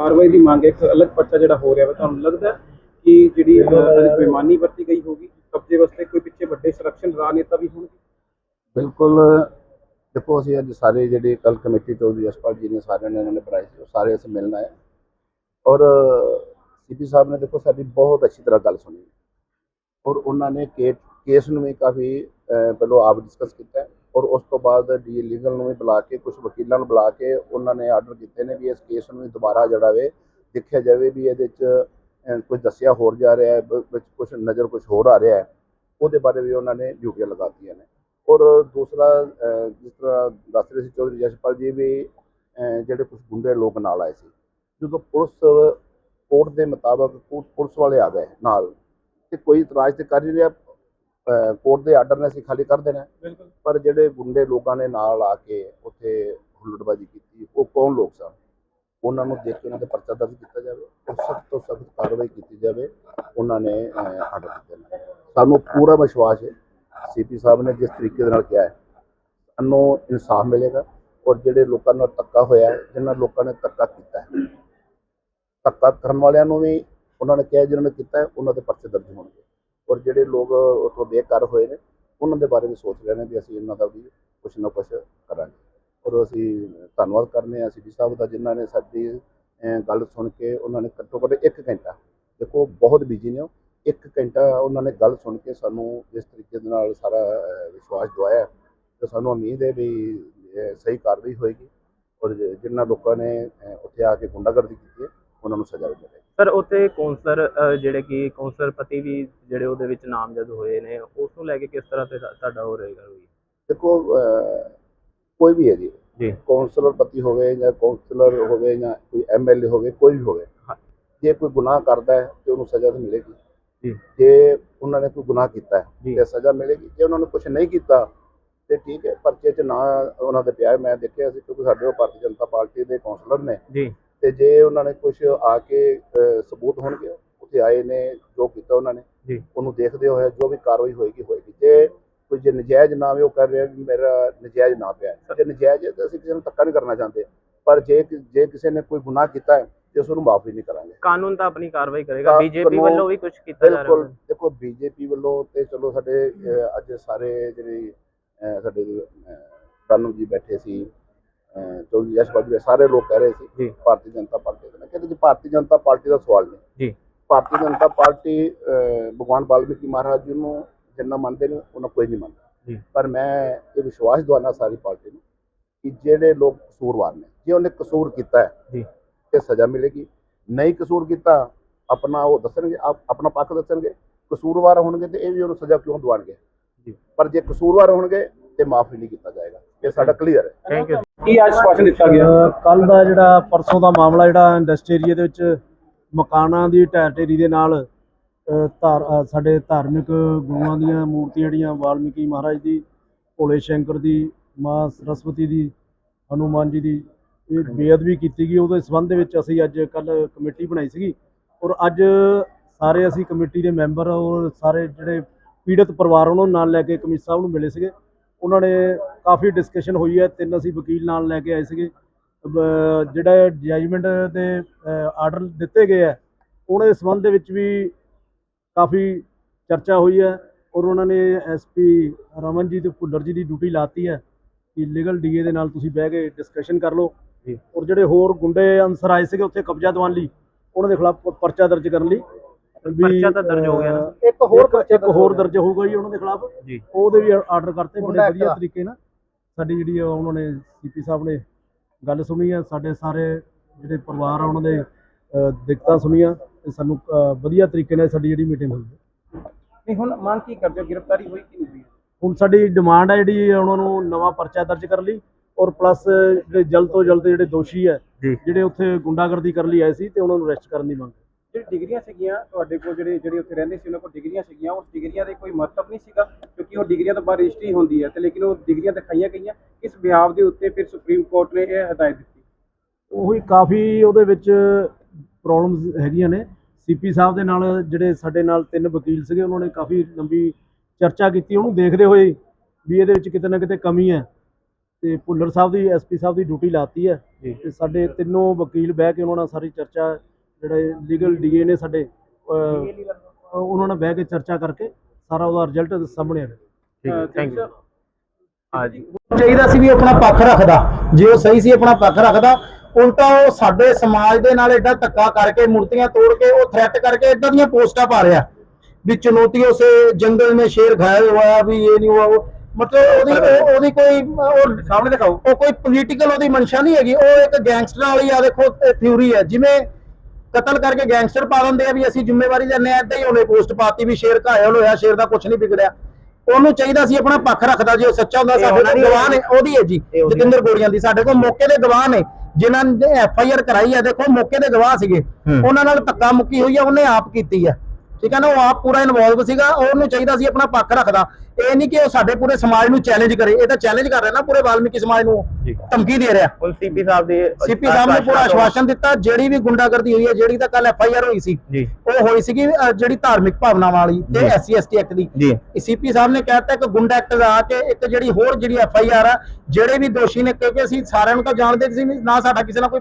ਕਾਰਵਾਈ ਦੀ ਮੰਗ, ਇੱਕ ਅਲੱਗ ਪਰਚਾ ਜਿਹੜਾ ਹੋ ਰਿਹਾ ਵਾ, ਤੁਹਾਨੂੰ ਲੱਗਦਾ ਕਿ ਜਿਹੜੀ ਬੇਮਾਨੀ ਵਰਤੀ ਗਈ ਹੋਗੀ ਕਬਜ਼ੇ ਵਾਸਤੇ ਕੋਈ ਪਿੱਛੇ ਵੱਡੇ ਸੁਰੱਖਿਅਨ ਰਾਜਨੇਤਾ ਵੀ ਹੋਣਗੇ? ਬਿਲਕੁਲ, ਦੇਖੋ ਅਸੀਂ ਅੱਜ ਸਾਰੇ ਜਿਹੜੇ ਕੱਲ ਕਮੇਟੀ ਚੌਧਰੀ ਜਸਪਾਲ ਜੀ ਨੇ ਸਾਰਿਆਂ ਨੇ ਇਹਨਾਂ ਨੇ ਬਣਾਏ ਸੀ, ਉਹ ਸਾਰੇ ਅਸੀਂ ਮਿਲਣਾ ਹੈ। ਔਰ, ਸੀਪੀ ਸਾਹਿਬ ਨੇ ਦੇਖੋ ਸਾਡੀ ਬਹੁਤ ਅੱਛੀ ਤਰ੍ਹਾਂ ਗੱਲ ਸੁਣੀ। ਔਰ ਉਹਨਾਂ ਨੇ ਕੇ- ਕੇਸ ਨੂੰ ਵੀ ਕਾਫੀ ਪਹਿਲਾਂ ਆਪ ਡਿਸਕਸ ਕੀਤਾ ਔਰ ਉਸ ਤੋਂ ਬਾਅਦ ਡੀ ਲੀਗਲ ਨੂੰ ਵੀ ਬੁਲਾ ਕੇ ਕੁਝ ਵਕੀਲਾਂ ਨੂੰ ਬੁਲਾ ਕੇ ਉਹਨਾਂ ਨੇ ਆਰਡਰ ਕੀਤੇ ਨੇ ਵੀ ਇਸ ਕੇਸ ਨੂੰ ਵੀ ਦੁਬਾਰਾ ਜਿਹੜਾ ਵੇ ਦੇਖਿਆ ਜਾਵੇ ਵੀ ਇਹਦੇ 'ਚ ਅਹ, ਕੁਝ ਦੱਸਿਆ ਹੋਰ ਜਾ ਰਿਹਾ ਹੈ ਵਿੱਚ ਕੁਝ ਨਜ਼ਰ ਕੁਝ ਹੋਰ ਆ ਰਿਹਾ ਹੈ ਉਹਦੇ ਬਾਰੇ ਵੀ ਉਹਨਾਂ ਨੇ ਡਿਊਟੀਆਂ ਲਗਾਤੀਆਂ ਨੇ। ਔਰ ਦੂਸਰਾ ਜਿਸ ਤਰ੍ਹਾਂ ਦੱਸ ਰਹੇ ਸੀ ਚੌਧਰੀ ਜਸ਼ਪਾਲ ਜੀ ਵੀ ਜਿਹੜੇ ਕੁਝ ਗੁੰਡੇ ਲੋਕ ਨਾਲ ਆਏ ਸੀ ਜਦੋਂ ਪੁਲਿਸ ਕੋਰਟ ਦੇ ਮੁਤਾਬਕ ਪੁਲਿਸ ਵਾਲੇ ਆ ਗਏ ਨਾਲ ਤੇ ਕੋਈ ਇਤਰਾਜ਼ ਤੇ ਕਰ ਹੀ ਰਿਹਾ ਕੋਰਟ ਦੇ ਆਰਡਰ ਨੇ ਅਸੀਂ ਖਾਲੀ ਕਰ ਦੇਣਾ ਪਰ ਜਿਹੜੇ ਗੁੰਡੇ ਲੋਕਾਂ ਨੇ ਨਾਲ ਆ ਕੇ ਉੱਥੇ ਹੁੱਲੜਬਾਜੀ ਕੀਤੀ ਉਹ ਕੌਣ ਲੋਕ ਸਨ? ਉਹਨਾਂ ਨੂੰ ਦੇਖ ਕੇ ਉਹਨਾਂ ਤੇ ਪਰਚਾ ਦਰਜ ਕੀਤਾ ਜਾਵੇ ਔਰ ਸਖਤ ਤੋਂ ਸਖਤ ਕਾਰਵਾਈ ਕੀਤੀ ਜਾਵੇ ਉਹਨਾਂ ਨੇ ਆਰਡਰ ਦਿੱਤੇ ਸਾਨੂੰ ਪੂਰਾ ਵਿਸ਼ਵਾਸ ਹੈ ਸੀਪੀ ਸਾਹਿਬ ਨੇ ਜਿਸ ਤਰੀਕੇ ਦੇ ਨਾਲ ਕਿਹਾ ਹੈ ਸਾਨੂੰ ਇਨਸਾਫ ਮਿਲੇਗਾ ਔਰ ਜਿਹੜੇ ਲੋਕਾਂ ਨਾਲ ਧੱਕਾ ਹੋਇਆ ਹੈ ਜਿਨ੍ਹਾਂ ਲੋਕਾਂ ਨੇ ਧੱਕਾ ਕੀਤਾ ਹੈ ਧੱਕਾ ਕਰਨ ਵਾਲਿਆਂ ਨੂੰ ਵੀ ਉਹਨਾਂ ਨੇ ਕਿਹਾ ਜਿਹਨਾਂ ਨੇ ਕੀਤਾ ਹੈ ਉਹਨਾਂ ਦੇ ਪਰਚੇ ਦਰਜ ਹੋਣਗੇ। ਔਰ ਜਿਹੜੇ ਲੋਕ ਉੱਥੋਂ ਬੇਕਾਰ ਹੋਏ ਨੇ, ਉਹਨਾਂ ਦੇ ਬਾਰੇ ਵੀ ਸੋਚ ਰਹੇ ਨੇ ਵੀ ਅਸੀਂ ਇਹਨਾਂ ਦਾ ਵੀ ਕੁਛ ਨਾ ਕੁਛ ਕਰਾਂਗੇ। ਔਰ ਅਸੀਂ ਧੰਨਵਾਦ ਕਰਨੇ ਆ ਸੀਪੀ ਸਾਹਿਬ ਦਾ, ਜਿਨ੍ਹਾਂ ਨੇ ਸਾਡੀ ਗੱਲ ਸੁਣ ਕੇ ਉਹਨਾਂ ਨੇ ਘੱਟੋ ਘੱਟ ਇੱਕ ਘੰਟਾ, ਦੇਖੋ ਬਹੁਤ ਬਿਜ਼ੀ ਨੇ ਉਹ, ਇੱਕ ਘੰਟਾ ਉਹਨਾਂ ਨੇ ਗੱਲ ਸੁਣ ਕੇ ਸਾਨੂੰ ਜਿਸ ਤਰੀਕੇ ਦੇ ਨਾਲ ਸਾਰਾ ਵਿਸ਼ਵਾਸ ਦਵਾਇਆ ਤੇ ਸਾਨੂੰ ਉਮੀਦ ਹੈ ਵੀ ਸਹੀ ਕਾਰਵਾਈ ਹੋਏਗੀ। ਔਰ ਜਿ- ਜਿਨ੍ਹਾਂ ਲੋਕਾਂ ਨੇ ਉੱਥੇ ਆ ਕੇ ਗੁੰਡਾਗਰਦੀ ਕੀਤੀ ਹੈ, ਉਹਨਾਂ ਨੂੰ ਸਜ਼ਾ ਵੀ ਮਿਲੇਗੀ। ਸਰ ਉੱਥੇ ਕੌਂਸਲਰ ਜਿਹੜੇ ਕਿ ਕੌਂਸਲਰ ਪਤੀ ਵੀ ਜਿਹੜੇ ਉਹਦੇ ਵਿੱਚ ਨਾਮਜ਼ਦ ਹੋਏ ਨੇ ਉਸ ਨੂੰ ਲੈ ਕੇ ਕਿਸ ਤਰ੍ਹਾਂ ਤੇ ਤੁਹਾ- ਤੁਹਾਡਾ ਹੋ ਰਹੇਗਾ ਵੀ ਦੇਖੋ ਕੋਈ ਵੀ ਹੈ ਜੀ ਜੀ। ਕੌਂਸਲਰ ਪਤੀ ਹੋਵੇ ਜਾਂ ਕੌਂਸਲਰ ਹੋਵੇ ਜਾਂ ਕੋਈ ਐਮਐਲਏ ਹੋਵੇ ਕੋਈ ਵੀ ਹੋਵੇ। ਜੇ ਕੋਈ ਗੁਨਾਹ ਕਰਦਾ ਹੈ ਤੇ ਉਹਨੂੰ ਸਜ਼ਾ ਤਾਂ ਮਿਲੇਗੀ ਜੀ। ਜੇ ਉਹਨਾਂ ਨੇ ਕੋਈ ਗੁਨਾਹ ਕੀਤਾ ਹੈ ਜੀ। ਤੇ ਸਜ਼ਾ ਮਿਲੇਗੀ ਜੇ ਉਹਨਾਂ ਨੇ ਕੁਝ ਨਹੀਂ ਕੀਤਾ ਤੇ ਠੀਕ ਹੈ ਪਰਚੇ 'ਚ ਨਾ ਉਹਨਾਂ ਦੇ ਪਿਆ। ਮੈਂ ਦੇਖਿਆ ਸੀ ਕਿਉਂਕਿ ਸਾਡੇ ਉਹ ਭਾਰਤੀ ਜਨਤਾ ਪਾਰਟੀ ਦੇ ਕੌਂਸਲਰ ਨੇ ਜੀ ਤੇ ਜੇ ਉਹਨਾਂ ਨੇ ਕੁਝ ਆ ਕੇ ਸਬੂਤ ਹੋਣਗੇ ਉੱਥੇ ਆਏ ਨੇ ਜੋ ਕੀਤਾ ਉਹਨਾਂ ਨੇ ਜੀ। ਉਹਨੂੰ ਦੇਖਦੇ ਹੋਏ ਜੋ ਵੀ ਕਾਰਵਾਈ ਹੋਏਗੀ ਹੋਏਗੀ। ਜੇ ਕੋਈ ਜੇ ਨਜਾਇਜ਼ ਨਾ ਵੀ ਉਹ ਕਰ ਰਿਹਾ ਵੀ ਮੇਰਾ ਨਜਾਇਜ਼ ਨਾ ਪਿਆ ਹੈ। ਜੇ ਨਜਾਇਜ਼ ਹੈ ਤਾਂ ਅਸੀਂ ਕਿਸੇ ਨੂੰ ਧੱਕਾ ਨਹੀਂ ਕਰਨਾ ਚਾਹੁੰਦੇ। ਪਰ ਜੇ ਕਿ- ਜੇ ਕਿਸੇ ਨੇ ਕੋਈ ਗੁਨਾਹ ਕੀਤਾ ਹੈ ਤੇ ਉਸ ਨੂੰ ਮਾਫ ਵੀ ਨਹੀਂ ਕਰਾਂਗੇ। ਕਾਨੂੰਨ ਤਾਂ ਆਪਣੀ ਕਾਰਵਾਈ ਕਰੇਗਾ। ਬੀਜੇਪੀ ਕਾਨੂੰਨ- ਵੱਲੋਂ ਵੀ ਕੁਝ ਕੀਤਾ ਜਾ ਰਿਹਾ ਬਿਲਕੁਲ। ਹੈ। ਦੇਖੋ ਬੀਜੇਪੀ ਵੱਲੋਂ ਤੇ ਚਲੋ ਸਾਡੇ ਅਹ, ਅੱਜ ਸਾਰੇ ਜਿਹੜੇ ਅਹ, ਸਾਡੇ ਕਾਨੂੰਨ ਜੀ ਬੈਠੇ ਸੀ ਚੌਧਰੀ ਜਸ਼ਪਾਲ ਜੀ ਸਾਰੇ ਲੋਕ ਕਹਿ ਰਹੇ ਸੀ। ਭਾਰਤੀ ਜਨਤਾ ਪਾਰਟੀ ਦੇ ਮੈਂ ਕਹਿੰਦਾ ਜੀ ਭਾਰਤੀ ਜਨਤਾ ਪਾਰਟੀ ਦਾ ਸਵਾਲ ਨਹੀਂ ਜੀ। ਭਾਰਤੀ ਜਨਤਾ ਪਾਰਟੀ ਭਗਵਾਨ ਵਾਲਮੀਕੀ ਮਹਾਰਾਜ ਜੀ ਨੂੰ ਜਿੰਨਾ ਮੰਨਦੇ ਨੇ ਉਹਨਾਂ ਕੋਈ ਨਹੀਂ ਮੰਨਦਾ। ਪਰ ਮੈਂ ਇਹ ਵਿਸ਼ਵਾਸ ਦਵਾਨਾ ਸਾਰੀ ਪਾਰਟੀ ਨੂੰ ਕਿ ਜਿਹੜੇ ਲੋਕ ਕਸੂਰਵਾਰ ਨੇ ਜੇ ਉਹਨੇ ਕਸੂਰ ਕੀਤਾ ਹੈ ਜੀ। ਤੇ ਸਜ਼ਾ ਮਿਲੇਗੀ ਨਹੀਂ ਕਸੂਰ ਕੀਤਾ ਆਪਣਾ ਉਹ ਦੱਸਣਗੇ ਆਪ- ਆਪਣਾ ਪੱਖ ਦੱਸਣਗੇ ਕਸੂਰਵਾਰ ਹੋਣਗੇ ਤੇ ਇਹ ਵੀ ਉਹਨੂੰ ਸਜ਼ਾ ਕਿਉਂ ਦਿਵਾਣਗੇ ਜੀ। ਪਰ ਜੇ ਕਸੂਰਵਾਰ ਹੋਣਗੇ ਤੇ ਮਾਫ ਨਹੀਂ ਕੀਤਾ ਜਾਏਗਾ ਇਹ ਸਾਡਾ ਕਲੀਅਰ ਹੈ ਥੈਂਕ ਯੂ ਕੀ ਆਸ਼ਵਾਸਨ ਦਿੱਤਾ ਗਿਆ? ਕੱਲ ਦਾ ਜਿਹੜਾ ਪਰਸੋਂ ਦਾ ਮਾਮਲਾ ਜਿਹੜਾ ਇੰਡਸਟਰੀ ਏਰੀਏ ਦੇ ਵਿੱਚ ਮਕਾਨਾਂ ਦੀ ਢਹਿ ਢੇਰੀ ਦੇ ਨਾਲ ਧਾਰ ਸਾਡੇ ਧਾਰਮਿਕ ਗੁਰੂਆਂ ਦੀਆਂ ਮੂਰਤੀਆਂ ਜਿਹੜੀਆਂ ਵਾਲਮੀਕੀ ਮਹਾਰਾਜ ਦੀ, ਭੋਲੇ ਸ਼ੰਕਰ ਦੀ, ਮਾਂ ਸਰਸਵਤੀ ਦੀ, ਹਨੂਮਾਨ ਜੀ ਦੀ, ਇਹ ਬੇਅਦਬੀ ਕੀਤੀ ਗਈ। ਉਹਦੇ ਸੰਬੰਧ ਵਿੱਚ ਅਸੀਂ ਅੱਜ ਕੱਲ ਕਮੇਟੀ ਬਣਾਈ ਸੀਗੀ ਔਰ ਅੱਜ ਸਾਰੇ ਅਸੀਂ ਕਮੇਟੀ ਦੇ ਮੈਂਬਰ ਔਰ ਸਾਰੇ ਜਿਹੜੇ ਪੀੜਤ ਪਰਿਵਾਰ ਉਹਨਾਂ ਨੂੰ ਨਾਲ ਲੈ ਕੇ ਕਮਿਸ਼ਨਰ ਸਾਹਿਬ ਨੂੰ ਮਿਲੇ ਸੀਗੇ। ਉਹਨਾਂ ਨੇ ਕਾਫੀ ਡਿਸਕਸ਼ਨ ਹੋਈ ਹੈ ਤਿੰਨ ਅਸੀਂ ਵਕੀਲ ਨਾਲ ਲੈ ਕੇ ਆਏ ਸੀਗੇ ਜਿਹੜਾ ਜਜਮੈਂਟ ਦੇ ਆਰਡਰ ਦਿੱਤੇ ਗਏ ਆ ਉਹਨਾਂ ਦੇ ਸੰਬੰਧ ਦੇ ਵਿੱਚ ਵੀ ਕਾਫੀ ਚਰਚਾ ਹੋਈ ਹੈ ਔਰ ਉਹਨਾਂ ਨੇ ਐਸਪੀ ਰਮਨ ਜੀ ਤੇ ਭੁੱਲਰ ਜੀ ਦੀ ਡਿਊਟੀ ਲਾਤੀ ਹੈ ਕਿ ਲੀਗਲ ਡੀਏ ਦੇ ਨਾਲ ਤੁਸੀਂ ਬਹਿ ਕੇ ਡਿਸਕਸ਼ਨ ਕਰ ਲਓ। ਔਰ ਜਿਹੜੇ ਹੋਰ ਗੁੰਡੇ ਅਨਸਰ ਆਏ ਸੀਗੇ ਉੱਥੇ ਕਬਜ਼ਾ ਦਿਵਾਉਣ ਲਈ ਉਹਨਾਂ ਦੇ ਖਿਲਾਫ ਪਰਚਾ ਦਰਜ ਕਰਨ ਲਈ ਪਰਚਾ ਤਾਂ ਦਰਜ ਹੋ ਗਿਆ ਨਾ। ਇੱਕ ਹੋਰ ਇੱਕ ਹੋਰ ਦਰਜ ਹੋਊਗਾ ਜੀ ਉਹਨਾਂ ਦੇ ਖਿਲਾਫ। ਜੀ। ਉਹਦੇ ਵੀ ਆਰਡਰ ਕਰਤੇ ਬੜੇ ਵਧੀਆ ਤਰੀਕੇ ਨਾਲ। ਸਾਡੀ ਜਿਹੜੀ ਆ ਉਹਨਾਂ ਨੇ ਸੀਪੀ ਸਾਹਿਬ ਨੇ ਗੱਲ ਸੁਣੀ ਆ ਸਾਡੇ ਸਾਰੇ ਜਿਹੜੇ ਪਰਿਵਾਰ ਆ ਉਹਨਾਂ ਦੇ ਦਿੱਕਤਾਂ ਸੁਣੀਆਂ ਤੇ ਸਾਨੂੰ ਵਧੀਆ ਤਰੀਕੇ ਨਾਲ ਸਾਡੀ ਜਿਹੜੀ ਮੀਟਿੰਗ ਹੋਈ। ਨਹੀਂ ਹੁਣ ਮੰਗ ਕੀ ਕਰਦੇ ਹੋ? ਗ੍ਰਿਫਤਾਰੀ ਹੋਈ ਕਿ ਨਹੀਂ ਹੋਈ? ਹੁਣ ਸਾਡੀ ਡਿਮਾਂਡ ਹੈ ਜਿਹੜੀ ਉਹਨਾਂ ਨੂੰ ਨਵਾਂ ਪਰਚਾ ਦਰਜ ਕਰਨ ਲਈ ਔਰ ਪਲੱਸ ਜਿਹੜੇ ਜਲਦ ਤੋਂ ਜਲਦ ਜਿਹੜੇ ਦੋਸ਼ੀ ਹੈ। ਜਿਹੜੇ ਉੱਥੇ ਗੁੰਡਾਗਰਦੀ ਕਰਨ ਲਈ ਆਏ ਸੀ ਤੇ ਉਹਨਾਂ ਨੂੰ ਅਰੈਸਟ ਕਰਨ ਦੀ ਮੰਗ। ਜਿਹੜੀ ਡਿਗਰੀਆਂ ਸੀਗੀਆਂ ਤੁਹਾਡੇ ਕੋਲ ਜਿਹੜੇ ਜਿਹੜੇ ਉੱਥੇ ਰਹਿੰਦੇ ਸੀ ਉਹਨਾਂ ਕੋਲ ਡਿਗਰੀਆਂ ਸੀਗੀਆਂ ਉਸ ਡਿਗਰੀਆਂ ਦੇ ਕੋਈ ਮਹੱਤਵ ਨਹੀਂ ਸੀਗਾ ਕਿਉਂਕਿ ਉਹ ਡਿਗਰੀਆਂ ਤੋਂ ਬਾਅਦ ਰਜਿਸਟਰੀ ਹੁੰਦੀ ਹੈ ਤੇ ਲੇਕਿਨ ਉਹ ਡਿਗਰੀਆਂ ਦਿਖਾਈਆਂ ਗਈਆਂ। ਇਸ ਬਿਹਾਵ ਦੇ ਉੱਤੇ ਫਿਰ ਸੁਪਰੀਮ ਕੋਰਟ ਨੇ ਇਹ ਹਦਾਇਤ ਦਿੱਤੀ? ਉਹੀ ਕਾਫੀ ਉਹਦੇ ਵਿੱਚ ਪ੍ਰੋਬਲਮਸ ਹੈਗੀਆਂ ਨੇ। ਸੀਪੀ ਸਾਹਿਬ ਦੇ ਨਾਲ ਜਿਹੜੇ ਸਾਡੇ ਨਾਲ ਤਿੰਨ ਵਕੀਲ ਸੀਗੇ ਉਹਨਾਂ ਨੇ ਕਾਫੀ ਲੰਬੀ ਚਰਚਾ ਕੀਤੀ। ਉਹਨੂੰ ਦੇਖਦੇ ਹੋਏ ਵੀ ਇਹਦੇ ਵਿੱਚ ਕਿਤੇ ਨਾ ਕਿਤੇ ਕਮੀ ਹੈ। ਤੇ ਭੁੱਲਰ ਸਾਹਿਬ ਦੀ ਐਸਪੀ ਸਾਹਿਬ ਦੀ ਡਿਊਟੀ ਲਾਤੀ ਹੈ। ਤੇ ਸਾਡੇ ਤਿੰਨੋਂ ਵਕੀਲ ਬਹਿ ਕੇ ਉਹਨਾਂ ਨਾਲ ਸਾਰੀ ਚਰਚਾ ਜਿਹੜੇ ਲੀਗਲ ਡੀਏ ਨੇ ਸਾਡੇ ਉਹਨਾਂ ਨਾਲ ਬਹਿ ਕੇ ਚਰਚਾ ਕਰਕੇ ਸਾਰਾ ਉਹਦਾ ਰਿਜ਼ਲਟ ਸਾਹਮਣੇ ਆਵੇ। ਠੀਕ ਹੈ ਥੈਂਕ ਯੂ ਹਾਂਜੀ। ਚਾਹੀਦਾ ਸੀ ਵੀ ਆਪਣਾ ਪੱਖ ਰੱਖਦਾ। ਜੇ ਉਹ ਸਹੀ ਸੀ ਆਪਣਾ ਪੱਖ ਰੱਖਦਾ। ਉਲਟਾ ਉਹ ਸਾਡੇ ਸਮਾਜ ਦੇ ਨਾਲ ਐਡਾ ਧੱਕਾ ਕਰਕੇ ਮੂਰਤੀਆਂ ਤੋੜ ਕੇ ਉਹ ਥ੍ਰੈਟ ਕਰਕੇ ਇਦਾਂ ਦੀਆਂ ਪੋਸਟਾਂ ਪਾ ਰਿਹਾ। ਵੀ ਚੁਣੌਤੀਆਂ ਸੇ ਜੰਗਲ ਮੇ ਸ਼ੇਰ ਖਾਇਆ ਹੋਇਆ ਵੀ ਇਹ ਨਹੀਂ ਹੋਇਆ ਮਤਲਬ ਉਹਦੀ ਉਹਦੀ ਕੋਈ ਉਹ ਸਾਹਮਣੇ ਦਿਖਾਓ। ਉਹ ਕੋਈ ਪੋਲੀਟੀਕਲ ਉਹਦੀ ਮਨਸ਼ਾ ਨਹੀਂ ਹੈਗੀ। ਉਹ ਇੱਕ ਗੈਂਗਸਟਰ ਵਾਲੀ ਆ ਦੇਖੋ ਥਿਊਰੀ ਹੈ। ਜਿਵੇਂ ਕਤਲ ਕਰਕੇ ਗੈਂਗਸਟਰ ਪਾ ਦਿੰਦੇ ਆ ਵੀ ਅਸੀਂ ਜ਼ਿੰਮੇਵਾਰੀ ਲੈਂਦੇ ਆ ਏਦਾਂ ਹੀ ਉਹਨੇ ਪੋਸਟ ਪਾਤੀ ਵੀ ਸ਼ੇਰ ਘਾਇਲ ਹੋਇਆ ਸ਼ੇਰ ਦਾ ਕੁਝ ਨਹੀਂ ਵਿਗੜਿਆ। ਉਹਨੂੰ ਚਾਹੀਦਾ ਸੀ ਆਪਣਾ ਪੱਖ ਰੱਖਦਾ ਜੇ ਉਹ ਸੱਚਾ ਹੁੰਦਾ ਸਾਡੇ ਕੋਲ ਗਵਾਹ ਨੇ ਉਹਦੀ ਹੈ ਜੀ ਜਤਿੰਦਰ ਗੋੜੀਆਂ ਦੀ। ਸਾਡੇ ਕੋਲ ਮੌਕੇ ਦੇ ਗਵਾਹ ਨੇ ਜਿਨ੍ਹਾਂ ਨੇ ਐਫ ਆਈ ਆਰ ਕਰਾਈ ਹੈ ਦੇਖੋ ਮੌਕੇ ਦੇ ਗਵਾਹ ਸੀਗੇ। ਉਹਨਾਂ ਨਾਲ ਧੱਕਾ ਮੁੱਕੀ ਹੋਈ ਆ ਉਹਨੇ ਆਪ ਕੀਤੀ ਆ। ਠੀਕ ਹੈ ਨਾ ਉਹ ਆਪ ਪੂਰਾ ਇਨਵੋਲਵ ਸੀਗਾ ਉਹਨੂੰ ਚਾਹੀਦਾ ਸੀ ਆਪਣਾ ਪੱਖ ਰੱਖਦਾ। ਇਹ ਨਹੀਂ ਕਿ ਉਹ ਸਾਡੇ ਪੂਰੇ ਸਮਾਜ ਨੂੰ ਚੈਲੰਜ ਕਰੇ ਇਹ ਤਾਂ ਚੈਲੰਜ ਕਰ ਰਿਹਾ ਨਾ ਪੂਰੇ ਵਾਲਮੀਕੀ ਸਮਾਜ ਨੂੰ ਧਮਕੀ ਦੇ ਰਿਹਾ। ਹੁਣ ਸੀਪੀ ਸਾਹਿਬ ਦੇ ਸੀਪੀ ਸਾਹਿਬ ਨੇ ਪੂਰਾ ਆਸ਼ਵਾਸਨ ਦਿੱਤਾ ਜਿਹੜੀ ਵੀ ਗੁੰਡਾਗਰਦੀ ਹੋਈ ਹੈ ਜਿਹੜੀ ਤਾਂ ਕੱਲ ਐਫ ਆਈ ਆਰ ਹੋਈ ਸੀ ਉਹ ਹੋਈ ਸੀਗੀ ਜਿਹੜੀ ਧਾਰਮਿਕ ਭਾਵਨਾ ਵਾਲੀ ਤੇ ਐਸਸੀ ਐਸਟੀ ਐਕਟ ਦੀ। ਸੀਪੀ ਸਾਹਿਬ ਨੇ ਕਹਿਤਾ ਕਿ ਗੁੰਡਾ ਐਕਟ ਲਾ ਕੇ ਇੱਕ ਜਿਹੜੀ ਹੋਰ ਜਿਹੜੀ ਐਫ ਆਈ ਆਰ ਆ ਜਿਹੜੇ ਵੀ ਦੋਸ਼ੀ ਨੇ ਕਿਉਂਕਿ ਅਸੀਂ ਸਾਰਿਆਂ ਨੂੰ ਤਾਂ ਜਾਣਦੇ ਸੀ ਨਾ ਸਾਡਾ ਕਿਸੇ ਨਾਲ ਕੋਈ